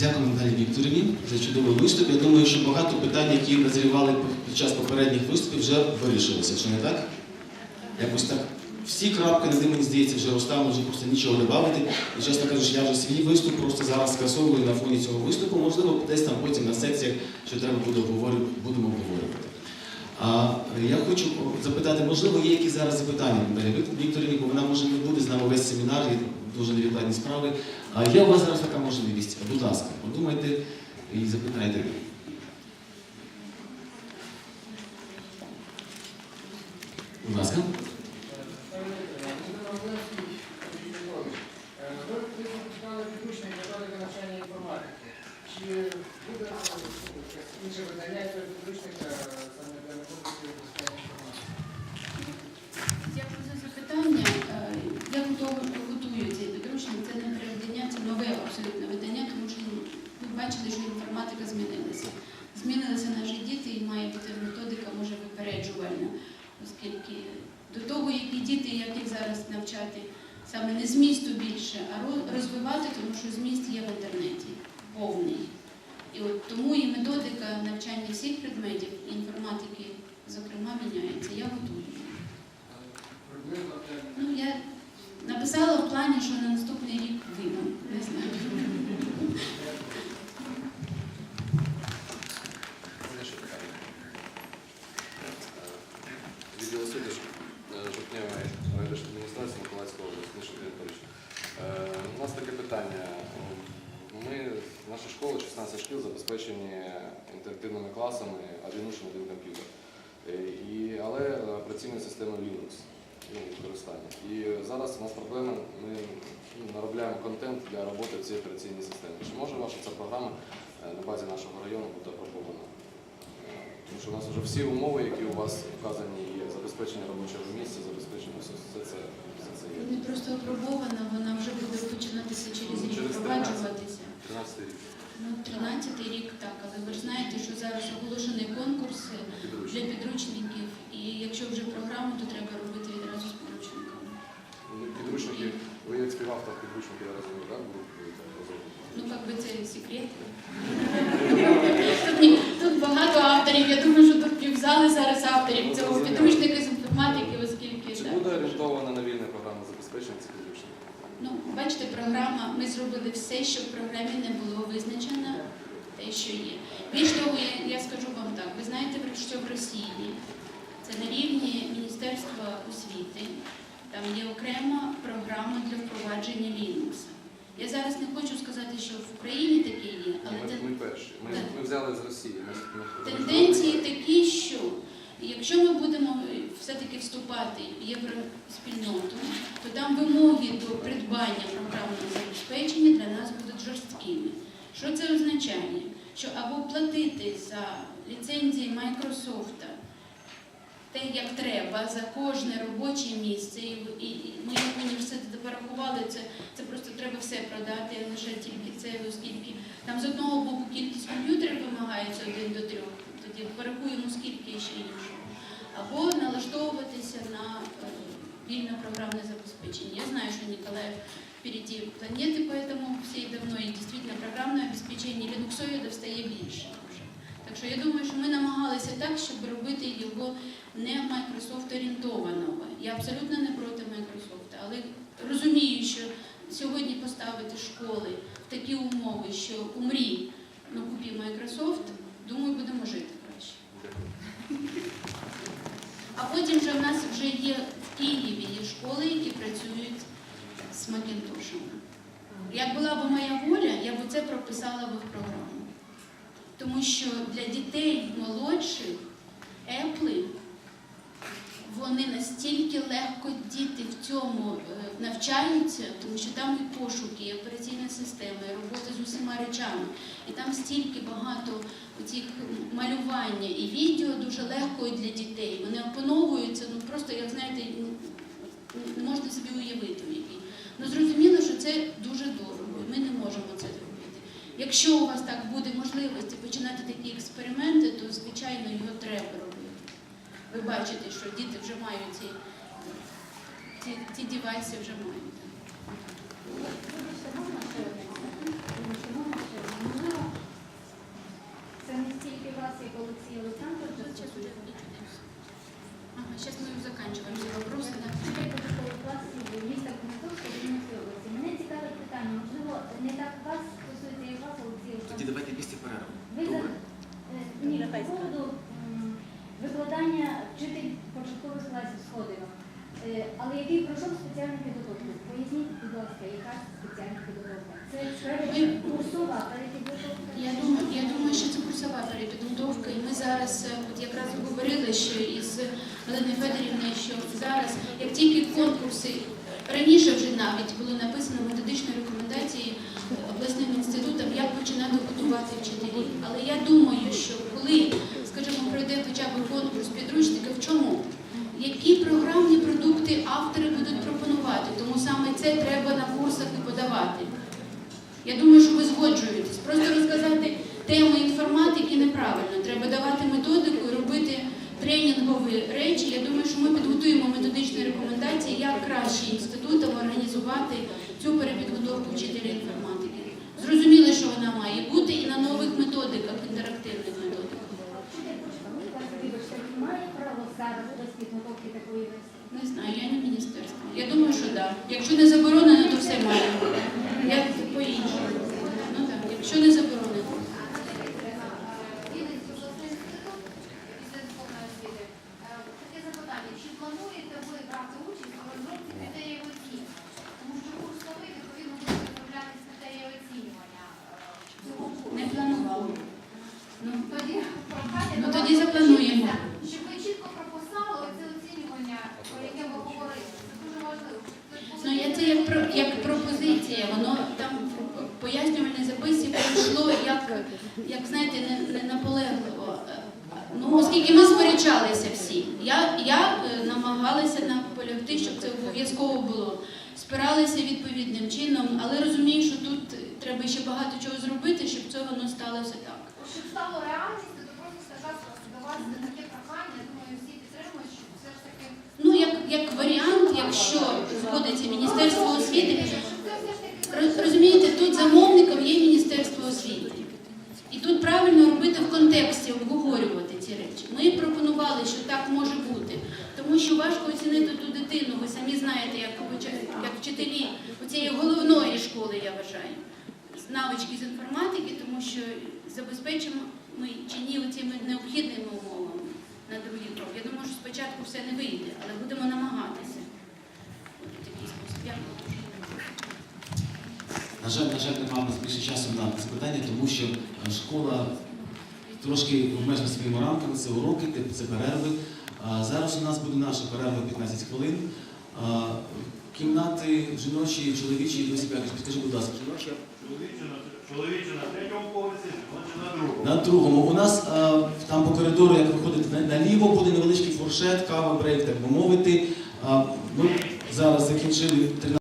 Дякую, Наталії Вікторівні, за чудовий виступ. Я думаю, що багато питань, які назрівали під час попередніх виступів, вже вирішилися, чи не так? Якось так. Всі крапки над ними, мені здається, вже розставлено, вже просто нічого не бавити. І чесно кажучи, я вже свій виступ просто зараз скасовую на фоні цього виступу. Можливо, десь там потім на секціях, що треба буде обговорювати, будемо обговорювати. А я хочу запитати, можливо, є якісь зараз запитання Наталі Вікторівні, бо вона може не буде з нами весь семінар, є дуже невідкладні справи. А є у вас зараз така можливість. Будь ласка, подумайте і запитайте. Будь ласка. Чи буде інше видання підручника саме для методики навчання інформатики? Дякую за запитання. Е, Я готова готую цей підручник. Це не переведення, це нове абсолютно видання, тому що ну, ви бачили, що інформатика змінилася. Змінилися наші діти і має бути методика може випереджувальна, оскільки до того, які діти, як їх зараз навчати, саме не змісту більше, а розвивати, тому що зміст є в інтернеті повний. І от тому і методика навчання всіх предметів інформатики, зокрема, міняється. Я готую. Ну, я написала в плані, що на наступний рік видам. Не знаю. Мене ще питання. Е, Відділ освіти Ж- е, Жовтневої райдержадміністрації Миколаївської області, Миша Вікторович. Е, У нас таке питання. Ми, наша школа, 16 шкіл, забезпечені інтерактивними класами, один учень, один комп'ютер. Е, але е, операційною системою Linux ну, використання. І зараз у нас проблема, ми ну, наробляємо контент для роботи в цій операційній системі. Чи може ваша ця програма е, на базі нашого району бути апробована? Е, Тому що у нас вже всі умови, які у вас вказані, є забезпечення робочого місця, забезпечення все, все це, все це є. Не просто опробована, вона вже буде починатися через рік, Через 13. впроваджуватися. 13 рік Ну, 13 рік так, але ви ж знаєте, що зараз оголошений конкурс для підручників, і якщо вже програму, то треба робити відразу з підручниками. Ну, Підручники, ви як співавтор підручники, я розумію, так. Ну, як би це секрет. Тут, тут багато авторів. Я думаю, що тут півзали зараз авторів цього підручника з інформатики, оскільки Чи буде орієнтована на вільне програмне забезпечення цих підручників? Бачите, програма, ми зробили все, щоб в програмі не було визначено те, що є. Більш того, я, я скажу вам так, ви знаєте, що в Росії це на рівні Міністерства освіти, там є окрема програма для впровадження Linux. Я зараз не хочу сказати, що в Україні таке є, але Ми, ми перші. Ми, ми взяли з Росії. Ми, Тенденції такі, що якщо ми будемо все-таки вступати в євроспільноту, то там вимоги до придбання програмного забезпечення для нас будуть жорсткими. Що це означає? Що або платити за ліцензії Microsoft те, як треба, за кожне робоче місце, і, і, і ми як університети порахували це, це просто треба все продати, а лише тільки це, оскільки там з одного боку кількість комп'ютерів вимагається один до трьох, тоді порахуємо скільки ще іншого. Або налаштовуватися на е, вільне програмне забезпечення. Я знаю, що Николаев впереди планети, поэтому всей давно і дійсно програмне обезпечення лінуксоїда стає більше вже. Так що я думаю, що ми намагалися так, щоб робити його не Microsoft орієнтованого. Я абсолютно не проти Microsoft, але розумію, що сьогодні поставити школи в такі умови, що умрі, ну купі Microsoft, думаю, будемо жити краще. А потім вже в нас вже є в Києві є школи, які працюють з Макінтошем. Як була б моя воля, я б це прописала б в програму. Тому що для дітей молодших Apple вони настільки легко діти в цьому е, навчаються, тому що там і пошуки, і операційна система, і робота з усіма речами. І там стільки багато цих малювання і відео дуже легко і для дітей. Вони опановуються, ну просто як знаєте, ну, не можна собі уявити, який. Ну зрозуміло, що це дуже дорого, і ми не можемо це зробити. Якщо у вас так буде можливості починати такі експерименти, то звичайно його треба робити. Ви бачите, що діти вже мають ці, ці, ці девайси вже мають. Вибачте, можна ще одне? Вибачте, можна ще одне? Тоді давайте після перерви. Ви за Добре? е, ні, по поводу м, викладання вчитель початкових класів сходимо. Е, Але який пройшов спеціальну підготовку? Поясніть, будь ласка, яка спеціальна підготовка? Це справді курсова перепідготовка? Я думаю, я думаю, що це курсова перепідготовка, і ми зараз е, от якраз говорили ще із Галиною Федорівною, що зараз, як тільки конкурси, раніше вже навіть було написано методичні рекомендації е, інститутам, як починати готувати вчителів. Але я думаю, що коли, скажімо, пройде хоча б конкурс підручників, чому? Які програмні продукти автори будуть пропонувати? Тому саме це треба на курсах і подавати. Я думаю, що ви згоджуєтесь. Просто розказати теми інформатики неправильно. Треба давати методику і робити тренінгові речі. Я думаю, що ми підготуємо методичні рекомендації, як краще інститутам організувати цю перепідготовку вчителя інформатики. Зрозуміли, що вона має бути і на нових методиках, інтерактивних методиках. Має? Не знаю, я не міністерство. Я думаю, що так. Якщо не заборонено, то все має. Як по-іншому. Ну так, якщо не заборонено. Вінницький обласний інститут після дипломної освіти. Е, Таке запитання, чи плануєте ви брати участь у розробці критеріїв оцінювання? Тому що курс новий, відповідно, буде розробляти критерії оцінювання е, цього курсу. Не планував. Ну, Тоді прохання Ну, до тоді вас заплануємо. долучитися, Щоб ви чітко прописали оце оцінювання, про яке ви говорили. Це дуже важливо. Ну, я це як, про, як пропозиція, воно там в пояснювальній записі пройшло як, як знаєте, не, не наполегливо. Ну, оскільки ми сперечалися всі, я, я е, намагалася наполягти, щоб це обов'язково було. Спиралися відповідним чином, але розумію, що тут треба ще багато чого зробити, щоб це воно сталося так. Щоб стало реальністю, то просто до вас таке прохання, я думаю, всі підтримують, щоб все ж таки Ну, як, як варіант, якщо згодиться Міністерство освіти, Розумієте, тут замовником є Міністерство освіти. Правильно робити в контексті, обговорювати ці речі. Ми пропонували, що так може бути, тому що важко оцінити ту дитину. Ви самі знаєте, як, як вчителі цієї головної школи, я вважаю, навички з інформатики, тому що забезпечимо ми чи ні цими необхідними умовами на другий крок. Я думаю, що спочатку все не вийде, але будемо намагатися. На жаль, на жаль, у нас більше часу на запитання, тому що е, школа трошки обмежена своїми рамками, це уроки, це- це перерви. Зараз у нас буде наша перерва 15 хвилин. Кімнати жіночі і чоловічі, до себе якось підкажи, будь ласка, жіночі. Чоловіче на, третьому поверсі, жіноче на другому. На другому. У нас там по коридору, як виходить наліво, буде невеличкий фуршет, кава, брейк, так би мовити. Ми зараз закінчили 13